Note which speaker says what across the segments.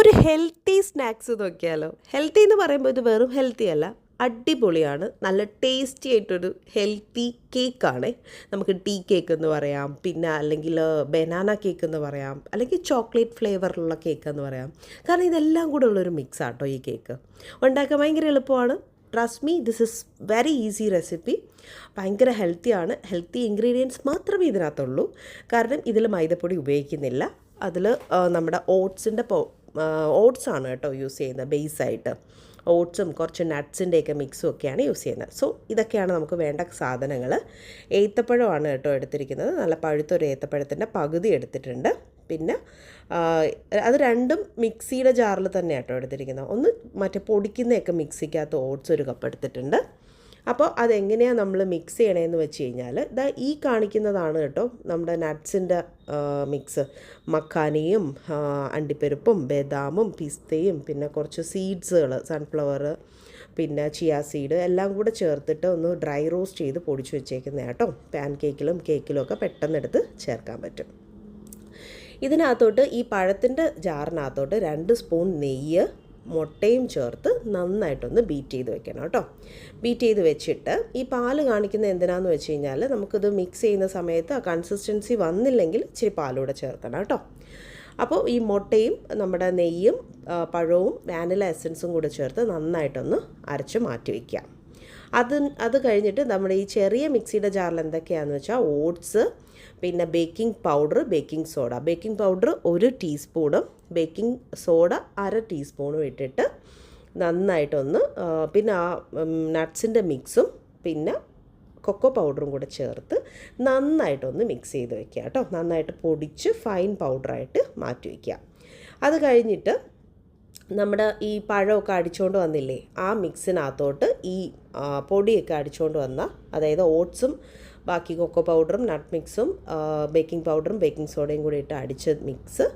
Speaker 1: ഒരു healthy snacks നോക്കിയാലോ? Healthy എന്ന് പറയുമ്പോൾ ഇത് വെറും ഹെൽത്തി അല്ല. അടിപൊളിയാണ്. നല്ല ടേസ്റ്റി ആയിട്ടൊരു ഹെൽത്തി കേക്കാണ് നമുക്ക് ടീ കേക്ക് എന്ന് പറയാം. പിന്നെ അല്ലെങ്കിൽ ബനാന കേക്ക് എന്ന് പറയാം. അല്ലെങ്കിൽ ചോക്ലേറ്റ് ഫ്ലേവറിലുള്ള കേക്ക് എന്ന് പറയാം. കാരണം ഇതെല്ലാം കൂടെ ഉള്ളൊരു മിക്സ് ആട്ടോ ഈ കേക്ക് ഉണ്ടാക്കാൻ ഭയങ്കര എളുപ്പമാണ്. Trust me this is very easy recipe ഭയങ്കര ഹെൽത്തിയാണ് ഹെൽത്തി ഇൻഗ്രീഡിയൻസ് മാത്രമേ ഇതിനകത്തുള്ളൂ. കാരണം ഇതിൽ മൈദപ്പൊടി ഉപയോഗിക്കുന്നില്ല. അതിൽ നമ്മുടെ ഓട്സിന്റെ ഓട്സ് ആണ് കേട്ടോ യൂസ് ചെയ്യുന്നത് ബേസായിട്ട് ഓട്സും കുറച്ച് നട്ട്സിന്റെയൊക്കെ മിക്സും ഒക്കെയാണ് യൂസ് ചെയ്യുന്നത്. സോ ഇതൊക്കെയാണ് നമുക്ക് വേണ്ട സാധനങ്ങൾ ഏത്തപ്പഴമാണ് കേട്ടോ എടുത്തിരിക്കുന്നത്. നല്ല പഴുത്തൊരു ഏത്തപ്പഴത്തിന്റെ പകുതി എടുത്തിട്ടുണ്ട്. പിന്നെ അത് രണ്ടും മിക്സിയുടെ ജാറിൽ തന്നെ കേട്ടോ എടുത്തിരിക്കുന്നത്. ഒന്ന് മറ്റേ പൊടിക്കുന്നതൊക്കെ മിക്സിക്കകത്ത് ഓട്സ് ഒരു കപ്പ് എടുത്തിട്ടുണ്ട്. അപ്പോൾ അതെങ്ങനെയാണ് നമ്മൾ മിക്സ് ചെയ്യണേന്ന് വെച്ച് കഴിഞ്ഞാൽ ഇതാ ഈ കാണിക്കുന്നതാണ് കേട്ടോ നമ്മുടെ നട്ട്സിന്റെ മിക്സ് മക്കാനിയും അണ്ടിപ്പരിപ്പും ബദാമും പിസ്തയും പിന്നെ കുറച്ച് സീഡ്സുകൾ സൺഫ്ലവർ പിന്നെ ചിയാ സീഡ് എല്ലാം കൂടെ ചേർത്തിട്ട് ഒന്ന് ഡ്രൈ റോസ്റ്റ് ചെയ്ത് പൊടിച്ച് വെച്ചേക്കുന്ന കേട്ടോ. പാൻ കേക്കിലും കേക്കിലും ഒക്കെ പെട്ടെന്ന് എടുത്ത് ചേർക്കാൻ പറ്റും. ഇതിനകത്തോട്ട് ഈ പഴത്തിന്റെ ജാറിനകത്തോട്ട് രണ്ട് സ്പൂൺ നെയ്യ് മുട്ടയും ചേർത്ത് നന്നായിട്ടൊന്ന് ബീറ്റ് ചെയ്ത് വെക്കണം കേട്ടോ. ബീറ്റ് ചെയ്ത് വെച്ചിട്ട് ഈ പാൽ കാണിക്കുന്ന എന്തിനാന്ന് വെച്ച് കഴിഞ്ഞാൽ നമുക്കിത് മിക്സ് ചെയ്യുന്ന സമയത്ത് ആ കൺസിസ്റ്റൻസി വന്നില്ലെങ്കിൽ ഇച്ചിരി പാലൂടെ ചേർക്കണം കേട്ടോ. അപ്പോൾ ഈ മുട്ടയും നമ്മുടെ നെയ്യും പഴവും വാനില എസൻസും കൂടെ ചേർത്ത് നന്നായിട്ടൊന്ന് അരച്ച് മാറ്റി വയ്ക്കുക അത് അത് കഴിഞ്ഞിട്ട് നമ്മുടെ ഈ ചെറിയ മിക്സിയുടെ ജാറിൽ എന്തൊക്കെയാണെന്ന് വെച്ചാൽ ഓട്സ് പിന്നെ baking powder baking soda. Baking powder ഒരു ടീസ്പൂണും ബേക്കിംഗ് സോഡ അര ടീസ്പൂണും ഇട്ടിട്ട് നന്നായിട്ടൊന്ന് പിന്നെ ആ നട്ട്സിന്റെ മിക്സും പിന്നെ കൊക്കോ പൗഡറും കൂടെ ചേർത്ത് നന്നായിട്ടൊന്ന് മിക്സ് ചെയ്ത് വെക്കുക കേട്ടോ. നന്നായിട്ട് പൊടിച്ച് ഫൈൻ പൗഡറായിട്ട് മാറ്റി വയ്ക്കുക അത് കഴിഞ്ഞിട്ട് നമ്മുടെ ഈ പഴമൊക്കെ അടിച്ചുകൊണ്ട് വന്നില്ലേ ആ മിക്സിനകത്തോട്ട് ഈ പൊടിയൊക്കെ അടിച്ചുകൊണ്ട് വന്ന അതായത് ഓട്സും ബാക്കി കൊക്കോ പൗഡറും നട്ട് മിക്സും ബേക്കിംഗ് പൗഡറും ബേക്കിംഗ് സോഡയും കൂടി ഇട്ട് അടിച്ച് മിക്സ്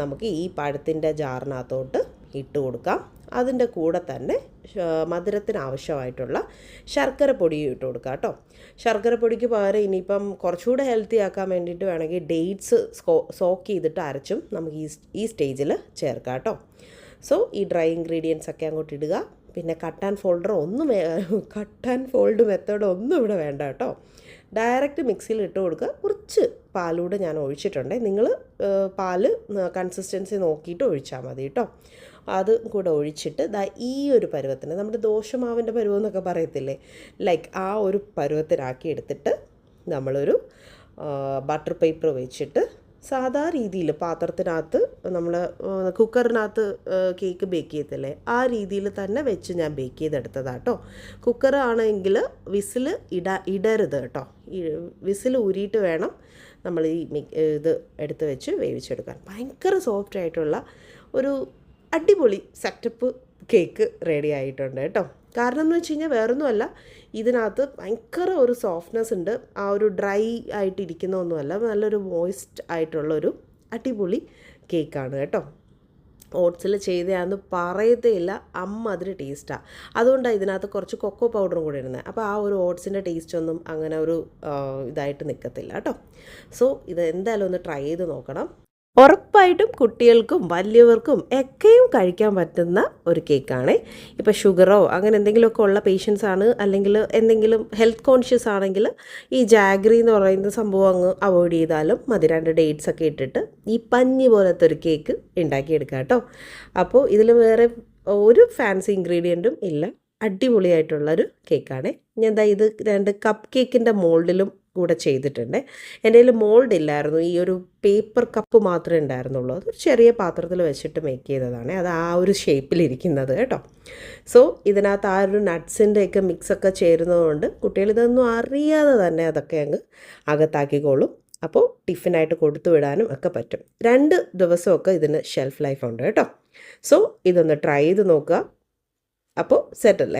Speaker 1: നമുക്ക് ഈ പഴത്തിന്റെ ജാറിനകത്തോട്ട് ഇട്ട് കൊടുക്കാം. അതിന്റെ കൂടെ തന്നെ മധുരത്തിന് ആവശ്യമായിട്ടുള്ള ശർക്കര പൊടിയും ഇട്ട് കൊടുക്കാം കേട്ടോ. ശർക്കര പൊടിക്ക് പകരം ഇനിയിപ്പം കുറച്ചുകൂടെ ഹെൽത്തി ആക്കാൻ വേണ്ടിയിട്ട് വേണമെങ്കിൽ ഡേറ്റ്സ് സോക്ക് ചെയ്തിട്ട് അരച്ചും നമുക്ക് ഈ ഈ സ്റ്റേജിൽ ചേർക്കാം കേട്ടോ. സോ ഈ ഡ്രൈ ഇൻഗ്രീഡിയൻസ് ഒക്കെ അങ്ങോട്ട് ഇടുക. പിന്നെ കട്ട് ആൻഡ് ഫോൾഡർ ഒന്നും കട്ട് ആൻഡ് ഫോൾഡ് മെത്തേഡ് ഒന്നും ഇവിടെ വേണ്ട കേട്ടോ. ഡയറക്റ്റ് മിക്സിയിൽ ഇട്ട് കൊടുക്കുക. കുറച്ച് പാലൂടെ ഞാൻ ഒഴിച്ചിട്ടുണ്ട്. നിങ്ങൾ പാൽ കൺസിസ്റ്റൻസി നോക്കിയിട്ട് ഒഴിച്ചാൽ മതി കേട്ടോ. അത് കൂടെ ഒഴിച്ചിട്ട് ദാ ഈ ഒരു പരുവത്തിന് നമ്മുടെ ദോശമാവിന്റെ പരുവം എന്നൊക്കെ പറയത്തില്ലേ? ലൈക്ക് ആ ഒരു പരുവത്തിനാക്കി എടുത്തിട്ട് നമ്മളൊരു ബട്ടർ പേപ്പർ വെച്ചിട്ട് സാധാ രീതിയിൽ പാത്രത്തിനകത്ത് നമ്മൾ കുക്കറിനകത്ത് കേക്ക് ബേക്ക് ചെയ്യത്തില്ലേ? ആ രീതിയിൽ തന്നെ വെച്ച് ഞാൻ ബേക്ക് ചെയ്തെടുത്തതാട്ടോ കുക്കർ ആണെങ്കിൽ വിസിൽ ഇട ഇടരുത് കേട്ടോ വിസിൽ ഊരിയിട്ട് വേണം നമ്മൾ ഈ ഇത് എടുത്ത് വെച്ച് വേവിച്ചെടുക്കാൻ. ഭയങ്കര സോഫ്റ്റ് ആയിട്ടുള്ള ഒരു അടിപൊളി സെറ്റപ്പ് കേക്ക് റെഡി ആയിട്ടുണ്ട് കേട്ടോ കാരണം എന്ന് വെച്ച് കഴിഞ്ഞാൽ വേറൊന്നുമല്ല ഇതിനകത്ത് ഭയങ്കര ഒരു സോഫ്റ്റ്നെസ് ഉണ്ട്. ആ ഒരു ഡ്രൈ ആയിട്ടിരിക്കുന്ന ഒന്നുമല്ല നല്ലൊരു മോയിസ്റ്റ് ആയിട്ടുള്ളൊരു അടിപൊളി കേക്കാണ് കേട്ടോ. ഓട്സിൽ ചെയ്തതാന്ന് പറയത്തേ ഇല്ല അമ്മ ടേസ്റ്റാണ് അതുകൊണ്ടാണ് ഇതിനകത്ത് കുറച്ച് കൊക്കോ പൗഡറും കൂടി ഇടുന്നത് അപ്പോൾ ആ ഒരു ഓട്സിന്റെ ടേസ്റ്റ് ഒന്നും അങ്ങനെ ഒരു ഇതായിട്ട് നിൽക്കത്തില്ല കേട്ടോ. സോ ഇത് എന്തായാലും ഒന്ന് ട്രൈ ചെയ്ത് നോക്കണം. ഉറപ്പായിട്ടും കുട്ടികൾക്കും വലിയവർക്കും ഒക്കെയും കഴിക്കാൻ പറ്റുന്ന ഒരു കേക്കാണ്. ഇപ്പോൾ ഷുഗറോ അങ്ങനെ എന്തെങ്കിലുമൊക്കെ ഉള്ള പേഷ്യൻസ് ആണ് അല്ലെങ്കിൽ എന്തെങ്കിലും ഹെൽത്ത് കോൺഷ്യസ് ആണെങ്കിൽ ഈ ജാഗ്രി എന്ന് പറയുന്ന സംഭവം അങ്ങ് അവോയ്ഡ് ചെയ്താലും മതി. ഡേറ്റ്സ് ഒക്കെ ഇട്ടിട്ട് ഈ പഞ്ഞി പോലത്തെ ഒരു കേക്ക് ഉണ്ടാക്കിയെടുക്കുക കേട്ടോ. അപ്പോൾ ഇതിൽ വേറെ ഒരു ഫാൻസി ഇൻഗ്രീഡിയന്റും ഇല്ല. അടിപൊളിയായിട്ടുള്ളൊരു കേക്കാണ് ഞാൻ എന്താ ഇത് രണ്ട് കപ്പ് കേക്കിന്റെ മോൾഡിലും കൂടെ ചെയ്തിട്ടുണ്ട്. എന്റെ കയ്യിൽ മോൾഡ് ഇല്ലായിരുന്നു. ഈ ഒരു പേപ്പർ കപ്പ് മാത്രമേ ഉണ്ടായിരുന്നുള്ളൂ. അതൊരു ചെറിയ പാത്രത്തിൽ വെച്ചിട്ട് മേക്ക് ചെയ്തതാണ്. അത് ആ ഒരു ഷേപ്പിലിരിക്കുന്നത് കേട്ടോ. സോ ഇതിനകത്ത് ആ ഒരു നട്ട്സിന്റെയൊക്കെ മിക്സൊക്കെ ചേരുന്നതുകൊണ്ട് കുട്ടികൾ ഇതൊന്നും അറിയാതെ തന്നെ അതൊക്കെ അങ്ങ് അകത്താക്കിക്കോളും. അപ്പോൾ ടിഫിനായിട്ട് കൊടുത്തു വിടാനും ഒക്കെ പറ്റും. രണ്ട് ദിവസമൊക്കെ ഇതിന് ഷെൽഫ് ലൈഫ് ഉണ്ട് കേട്ടോ. സോ ഇതൊന്ന് ട്രൈ ചെയ്ത് നോക്കുക. അപ്പോൾ സെറ്റല്ലേ